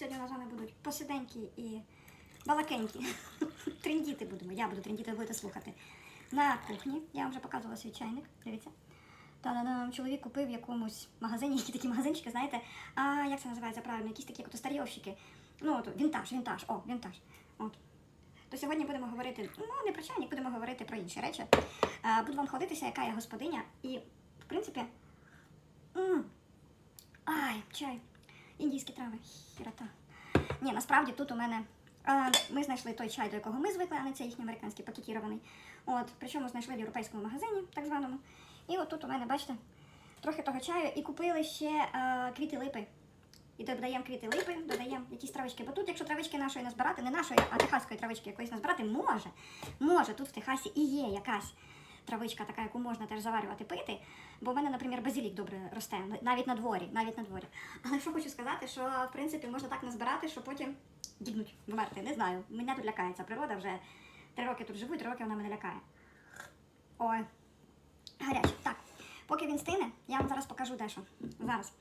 Сьогодні у нас з вами будуть посиденькі і балакенькі. Трендіти будемо. Я буду трендіти, ви будете слухати. На кухні. Я вам вже показувала свій чайник. Дивіться. Та-да-дам, чоловік купив в якомусь магазині, які такі магазинчики, знаєте, а як це називається правильно, якісь такі як. Ну, от, вінтаж, вінтаж, о, вінтаж. От. То сьогодні будемо говорити, ну, не про чайник, будемо говорити про інші речі. А, буду вам хвалитися, яка я господиня, і, в принципі, м, ай, чай, індійські трави, хірота. Ні, насправді тут у мене. а, Ми знайшли той чай, до якого ми звикли, а не цей їхній американський пакетірований. От, причому знайшли в європейському магазині, так званому. І от тут у мене, бачите, трохи того чаю і купили ще а, квіти липи. І додаємо квіти липи, додаємо якісь травички. Бо тут, якщо травички нашої назбирати, не нашої, а техаської травички якоїсь назбирати, може, може, тут в Техасі і є якась травичка, така, яку можна теж заварювати пити. Бо в мене, наприклад, базилік добре росте, навіть на дворі, навіть на дворі. Але що хочу сказати, що в принципі можна так назбирати, що потім дігнуть, вмерти. Не знаю. Мене тут лякає ця природа вже три роки тут живу, і три роки вона мене лякає. Ой, гаряче. Так, поки він стине, я вам зараз покажу дещо. Зараз.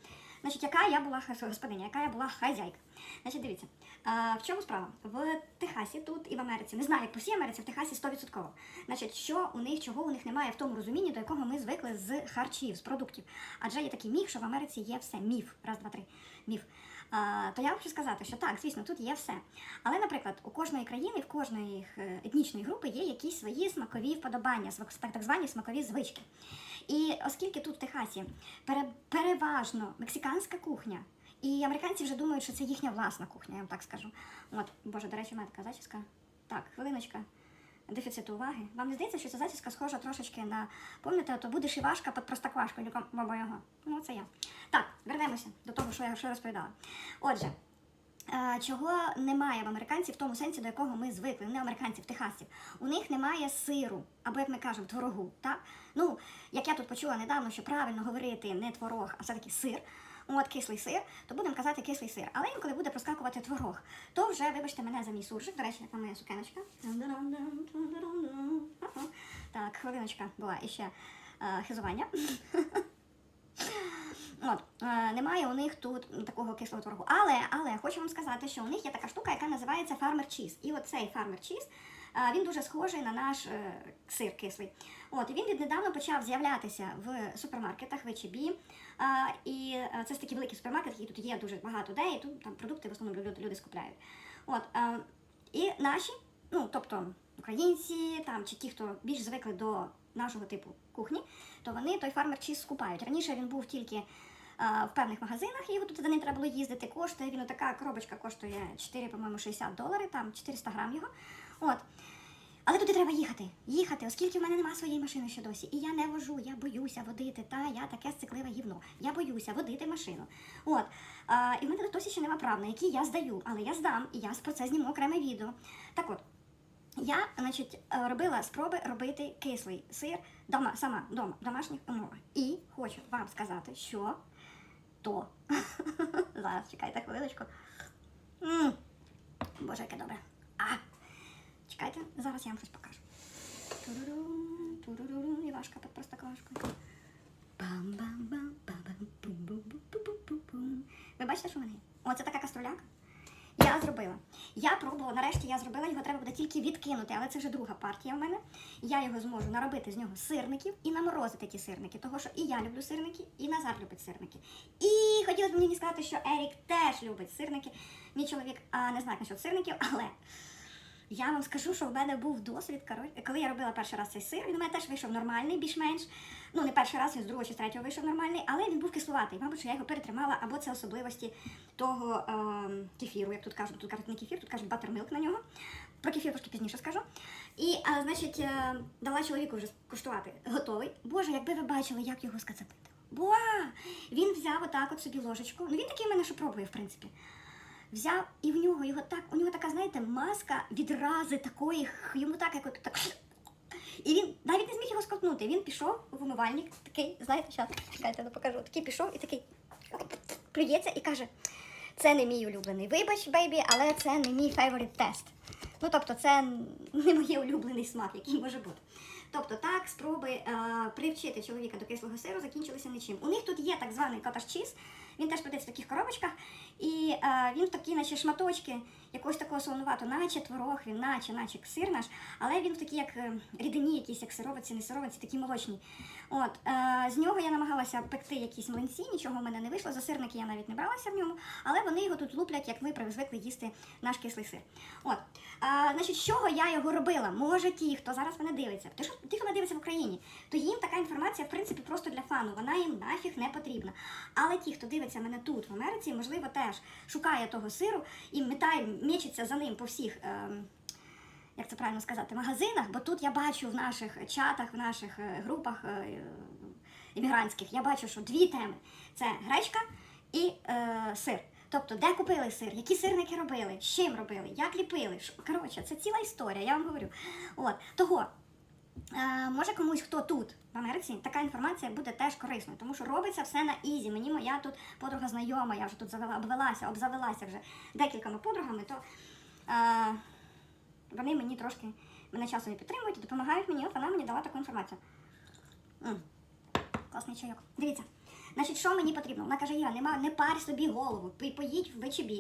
Значить, яка я була господиня, яка я була хазяйка. Значить, дивіться, а, в чому справа? В Техасі тут і в Америці, не знаю, як по всій Америці, в Техасі 100%. Значить, що у них, чого у них немає в тому розумінні, до якого ми звикли з харчів, з продуктів. Адже є такий міф, що в Америці є все. Міф. Раз, два, три. Міф. А, то я хочу сказати, що так, звісно, тут є все. Але, наприклад, у кожної країни, в кожної е, етнічної групи є якісь свої смакові вподобання, так звані смакові звички. І оскільки тут в Техасі переважно мексиканська кухня, і американці вже думають, що це їхня власна кухня, я вам так скажу. От, боже, до речі, в мене така зачіска. Так, хвилиночка. Дефіциту уваги. Вам не здається, що ця зачіска схожа трошечки на. Пам'ятаєте, то буде шивашка під простоквашкою, баба його. Ну, це я. Так, вернемося до того, що я що розповідала. Отже, Чого немає в американців в тому сенсі, до якого ми звикли, не американців, техасців. У них немає сиру, або як ми кажемо, творогу. Так? Ну, як я тут почула недавно, що правильно говорити не творог, а все-таки сир. От кислий сир, то будемо казати кислий сир. Але інколи буде проскакувати творог, то вже вибачте мене за мій суржик. До речі, як моя сукеночка. Так, хвилиночка була іще е, хизування. От, е, немає у них тут такого кислого творогу. Але, але хочу вам сказати, що у них є така штука, яка називається фармер чіз. І от цей фармер чіз, е, він дуже схожий на наш е, сир кислий. От, і він віднедавна почав з'являтися в супермаркетах, в H-E-B. Е, і е, це такі великі супермаркети, які тут є дуже багато де, і тут там продукти в основному люди, люди скупляють. От, е, і наші, ну тобто українці там чи ті, хто більш звикли до нашого типу кухні, то вони той фармер чіз скупають. Раніше він був тільки в певних магазинах, його за ним треба було їздити. Коштує він така коробочка коштує 4, по-моєму, 60 доларів, там 400 грам його. От. Але туди треба їхати. Їхати, оскільки в мене немає своєї машини ще досі. І я не вожу, я боюся водити. Та я таке сцикливе гівно. Я боюся водити машину. От. А, і в мене досі ще нема прав, на які я здаю, але я здам, і я про це зніму окреме відео. Так от. Я, значить, е, робила спроби робити кислий сир дома, сама дома, в домашніх умовах. І хочу вам сказати, що то. Зараз чекайте хвилиночку. Боже, яке добре. А! Чекайте, зараз я вам щось покажу. Турурум, турурум, тут просто простоквашкою. Бам-бам-бам, бам-бам, бум-бум-бум-бум-бум. Ви бачите, що в мене є? Оце така каструляка. Зробила. Я пробувала, нарешті я зробила, його треба буде тільки відкинути, але це вже друга партія в мене. Я його зможу наробити з нього сирників і наморозити ті сирники, того що і я люблю сирники, і Назар любить сирники. І хотілося б мені сказати, що Ерік теж любить сирники. Мій чоловік а, не знає насчет сирників, але я вам скажу, що в мене був досвід, коротше, коли я робила перший раз цей сир, він у мене теж вийшов нормальний, більш-менш. Ну, не перший раз, він з другого чи з третього вийшов нормальний, але він був кислуватий. Мабуть, що я його перетримала, або це особливості того ем, кефіру, як тут кажуть, тут кажуть не кефір, тут кажуть батермилк на нього. Про кефір трошки пізніше скажу. І, а, значить, е, дала чоловіку вже куштувати. Готовий. Боже, якби ви бачили, як його скацапити. Буа! Він взяв отак от собі ложечку. Ну він такий в мене, що пробує, в принципі. Взяв і в нього його так, у нього така, знаєте, маска відрази такої, йому так, як от так. І він навіть не зміг його скотнути. Він пішов в умивальник, такий, знаєте, зараз, чекайте, я покажу. Такий пішов і такий плюється і каже: це не мій улюблений. Вибач, бейбі, але це не мій favorite тест. Ну, тобто, це не мій улюблений смак, який може бути. Тобто, так, спроби е, привчити чоловіка до кислого сиру закінчилися нічим. У них тут є так званий котаж чіз, він теж продається в таких коробочках. І е, він такий, наче шматочки, якогось такого солонувато, наче творог, він, наче, наче сир наш, але він в такій, як е, рідині, якісь, як сировиці, не сировиці, такі молочні. От, е, з нього я намагалася пекти якісь млинці, нічого в мене не вийшло. За сирники я навіть не бралася в ньому, але вони його тут луплять, як ми звикли їсти наш кислий сир. От, е, значить, з чого я його робила? Може, ті, хто зараз мене дивиться, ті, хто мене дивиться в Україні, то їм така інформація, в принципі, просто для фану. Вона їм нафіг не потрібна. Але ті, хто дивиться мене тут, в Америці, можливо, теж шукає того сиру і метає, мечеться за ним по всіх. ем, як це правильно сказати, магазинах, бо тут я бачу в наших чатах, в наших е, групах е, іммігрантських, я бачу, що дві теми: це гречка і е, сир. Тобто, де купили сир, які сирники робили, з чим робили, як ліпили. Коротше, це ціла історія, я вам говорю. От того. Е, може комусь, хто тут в Америці, така інформація буде теж корисною, тому що робиться все на ізі. Мені моя тут подруга знайома, я вже тут завела, обвелася, обзавелася вже декількома подругами, то е, вони мені трошки мене часом підтримують і допомагають мені. От вона мені дала таку інформацію. М, Класний чайок. Дивіться. Значить, що мені потрібно? Вона каже, Іра, нема, не парь собі голову, поїдь в БЧБ,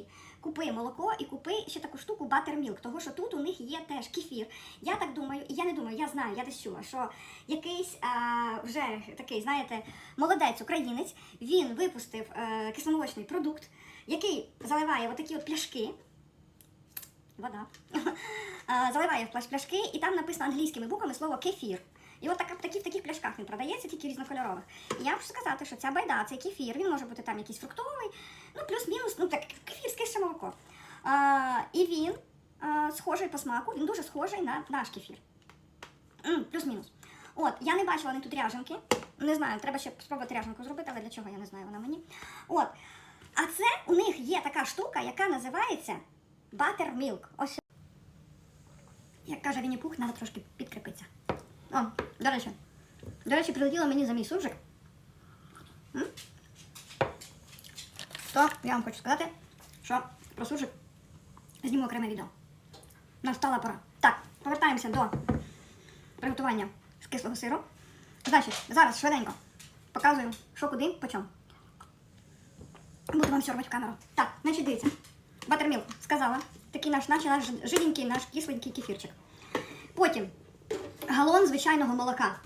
купи молоко і купи ще таку штуку Buttermilk, того що тут у них є теж кефір. Я так думаю, і я не думаю, я знаю, я десь чула, що якийсь а, вже такий, знаєте, молодець українець, він випустив е, кисломолочний продукт, який заливає отакі от пляшки. Вода. Заливає в пляшки, і там написано англійськими буквами слово кефір. І от така, такі, в таких пляшках він продається, тільки різнокольорових. І я хочу сказати, що ця байда, цей кефір, він може бути там якийсь фруктовий, ну плюс-мінус, ну так, кефір, скише молоко. А, і він а, схожий по смаку, він дуже схожий на наш кефір. Плюс-мінус. От, я не бачила вони тут ряженки. Не знаю, треба ще спробувати ряженку зробити, але для чого я не знаю, вона мені. От. А це у них є така штука, яка називається Buttermilk. Ось. Як каже Вінні Пух, треба трошки підкріпитися. О, до речі. До речі, прилетіло мені за мій суржик. То я вам хочу сказати, що про суржик зніму окреме відео. Настала пора. Так, повертаємося до приготування з кислого сиру. Значить, зараз швиденько показую, що куди, по чому. Буду вам сьорбати в камеру. Так, значить, дивіться. Батермілк сказала. Такий наш, наче наш жиденький, наш кисленький кефірчик. Потім галон звичайного молока.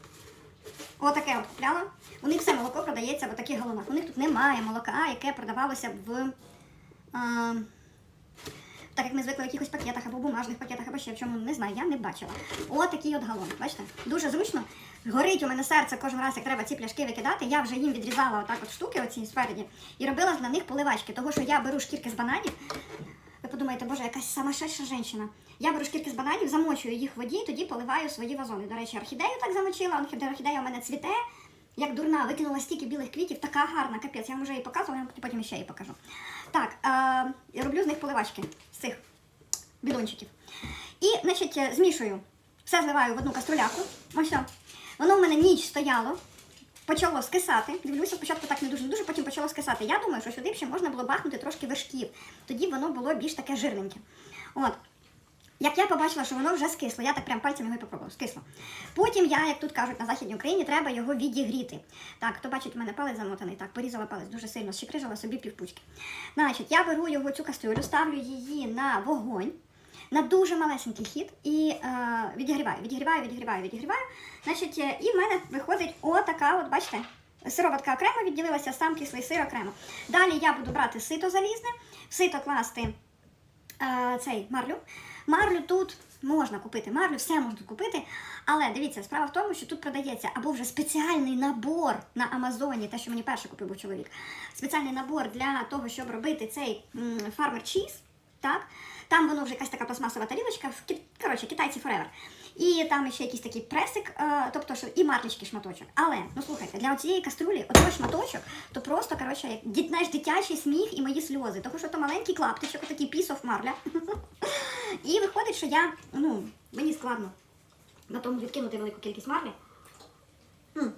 Отаке от купляла. У них все молоко продається в таких галонах. У них тут немає молока, яке продавалося в. А, так як ми звикли в якихось пакетах або бумажних пакетах, або ще в чому, не знаю, я не бачила. Отакий от галон. Бачите? Дуже зручно. Горить у мене серце кожен раз, як треба ці пляшки викидати. Я вже їм відрізала отак от штуки оці спереді і робила на них поливачки, того що я беру шкірки з бананів. Подумаєте, боже, якась самошедша жінка. Я беру шкірки з бананів, замочую їх в воді, і тоді поливаю свої вазони. До речі, орхідею так замочила, орхідея у мене цвіте. Як дурна, викинула стільки білих квітів, така гарна, капець. Я вам вже її показувала, я потім ще її покажу. Так, е, роблю з них поливачки, з цих бідончиків. І, значить, е, змішую. Все зливаю в одну каструляку. Ось. все. Воно в мене ніч стояло, почало скисати. Дивлюся, спочатку так не дуже, дуже, потім почало скисати. Я думаю, що сюди ще можна було бахнути трошки вершків. Тоді воно було більш таке жирненьке. От. Як я побачила, що воно вже скисло, я так прям пальцем його попробувала, скисло. Потім я, як тут кажуть на Західній Україні, треба його відігріти. Так, хто бачить, у мене палець замотаний, так, порізала палець дуже сильно, щекрижила собі півпучки. Значить, я беру його цю кастрюлю, ставлю її на вогонь, на дуже малесенький хід і е, відігріваю, відігріваю, відігріваю, відігріваю. Значить, е, і в мене виходить отака, от бачите, сироватка окремо відділилася, сам кислий сир окремо. Далі я буду брати сито залізне, в сито класти е, цей марлю. Марлю тут можна купити, марлю все можна купити. Але дивіться, справа в тому, що тут продається або вже спеціальний набор на Амазоні, те, що мені перше купив був чоловік. Спеціальний набор для того, щоб робити цей фармер чіз. Так? Там воно вже якась така пластмасова тарілочка, коротше, китайці forever. І там ще якийсь такий пресик, е, тобто що і матлічки шматочок. Але ну слухайте, для цієї каструлі отой шматочок, то просто коротше, як знаєш, дитячий сміх і мої сльози. Тому що то маленький клаптичок, такий пісов марля. І виходить, що я, ну, мені складно на тому відкинути велику кількість марлі. М,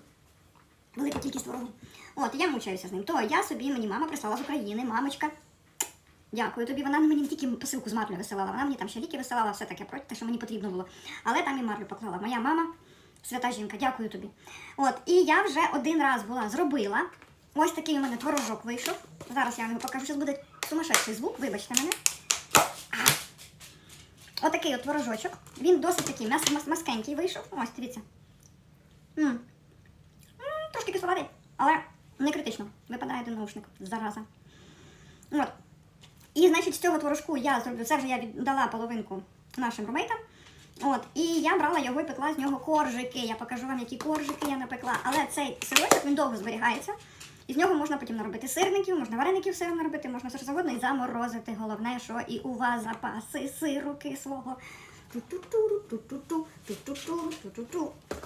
Велика кількість творогу. От, я мучаюся з ним. То я собі, мені мама прислала з України, мамочка. Дякую тобі. Вона мені не тільки посилку з марлю висилала, вона мені там ще ліки висилала, все таке про те, що мені потрібно було. Але там і марлю поклала. Моя мама, свята жінка, дякую тобі. От, і я вже один раз була зробила. Ось такий у мене творожок вийшов. Зараз я вам його покажу. Зараз буде сумасшедший звук, вибачте мене. Отакий от творожочок. Він досить такий маскенький вийшов. Ось, дивіться. м М, Трошки кисловатий, але не критично. Випадає до наушник. Зараза. От. І, значить, з цього творожку я зроблю, це вже я віддала половинку нашим румейтам. От, і я брала його і пекла з нього коржики. Я покажу вам, які коржики я напекла. Але цей сирочок він довго зберігається. І з нього можна потім наробити сирників, можна вареників сиром наробити, можна все що завгодно і заморозити. Головне, що і у вас запаси сиру кислого.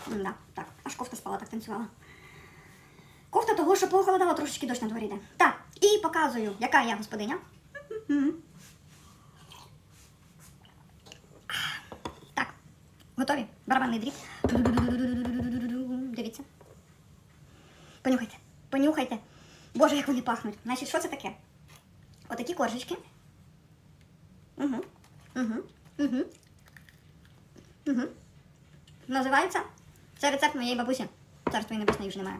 Да, так, аж кофта спала, так танцювала. Кофта того, що похолодало, трошечки дощ на дворі йде. Так, і показую, яка я господиня. Так, готові? Барабанний дріб. Дивіться. Понюхайте. Понюхайте. Боже, як вони пахнуть. Значить, що це таке? Отакі коржички. Угу. Угу. Угу. Угу. Називаються. Це рецепт моєї бабусі. Царство її небесне, вже немає.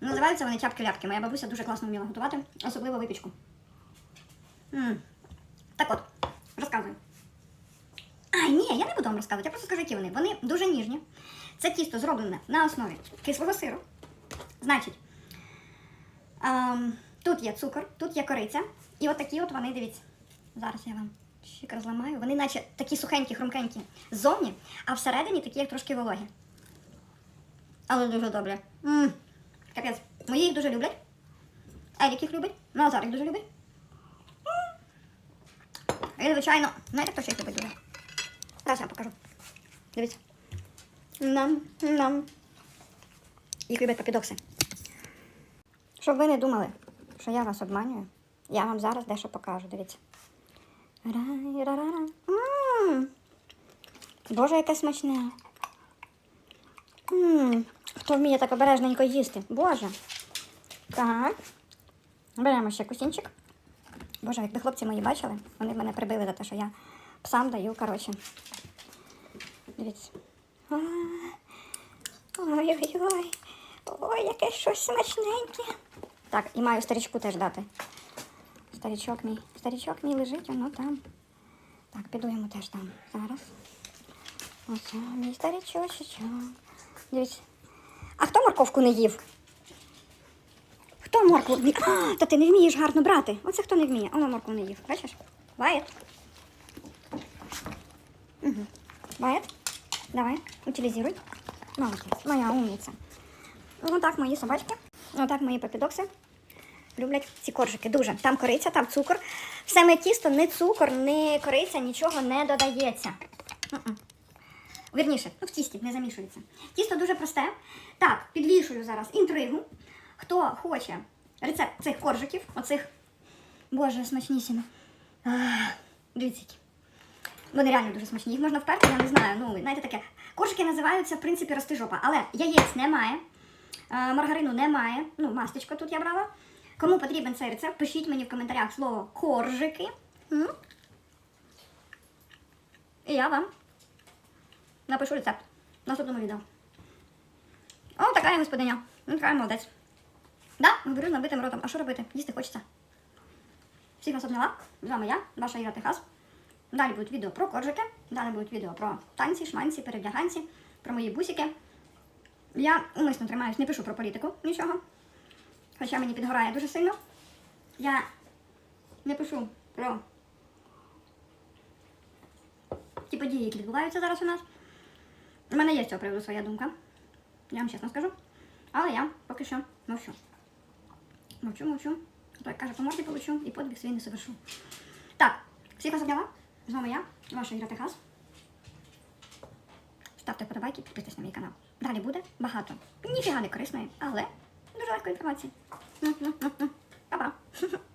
Називаються вони чапки-ляпки. Моя бабуся дуже класно вміла готувати, особливо випічку. Так от, розказую. А, ні, я не буду вам розказувати, я просто скажу, які вони. Вони дуже ніжні. Це тісто зроблене на основі кислого сиру. Значить, ем, тут є цукор, тут є кориця. І от такі от вони, дивіться. Зараз я вам щик розламаю. Вони наче такі сухенькі, хрумкенькі ззовні, а всередині такі як трошки вологі. Але дуже добре. Капець. Мої їх дуже люблять. Елік їх любить. Назар їх дуже любить. М. І, звичайно, знаєте, хто ще їх любить дуже? Зараз я покажу. Дивіться. Нам, нам. Їх люблять папідокси. Щоб ви не думали, що я вас обманюю, я вам зараз дещо покажу. Дивіться. Рай-ра-ра-ра. Боже, яке смачне. М, Хто вміє так обережненько їсти? Боже. Так. Беремо ще кусінчик. Боже, якби хлопці мої бачили, вони мене прибили за те, що я псам даю, коротше. Дивіться. Ой-ой-ой. Ой, яке щось смачненьке. Так, і маю старічку теж дати. Старічок мій. Старічок мій лежить, воно там. Так, піду йому теж там. Зараз. Оце мій старічочечок. Дивіться. А хто морковку не їв? Хто моркву? Та ти не вмієш гарно брати. Оце хто не вміє. Воно моркву не їв. Бачиш? Ваєт. Угу. Давай, утилізируй. Молодець, моя умниця. Ну так мої собачки. Отак мої папідокси. Люблять ці коржики дуже. Там кориця, там цукор. В саме тісто не цукор, не кориця, нічого не додається. Вірніше, ну в тісті не замішується. Тісто дуже просте. Так, підвішую зараз інтригу. Хто хоче рецепт цих коржиків, оцих, боже, смачнісімо. Дивіться. Вони реально дуже смачні. Їх можна вперти, я не знаю. Ну, знаєте таке. Коржики називаються, в принципі, ростижопа, але яєць немає, е, маргарину немає. Ну, мастечко тут я брала. Кому потрібен цей рецепт, пишіть мені в коментарях слово коржики. І я вам напишу рецепт в наступному відео. О, така я господиня. Ну, така я молодець. Да, говорю з набитим ротом. А що робити? Їсти хочеться. Всіх вас обняла. З вами я, ваша Іра Техас. Далі будуть відео про коржики, далі будуть відео про танці, шманці, перевдяганці, про мої бусики. Я умисно тримаюсь, не пишу про політику нічого. Хоча мені підгорає дуже сильно. Я не пишу про ті події, які відбуваються зараз у нас. У мене є з цього приводу своя думка. Я вам чесно скажу. Але я поки що мовчу. Мовчу, мовчу. Каже, по морді получу і подвиг свій не совершу. Так, всіх вас обняла. З вами я, ваша Іра Техас. Ставте вподобайки, підписуйтесь на мій канал. Далі буде багато. Ніфіга не корисної, але дуже легкої інформації. Па-па.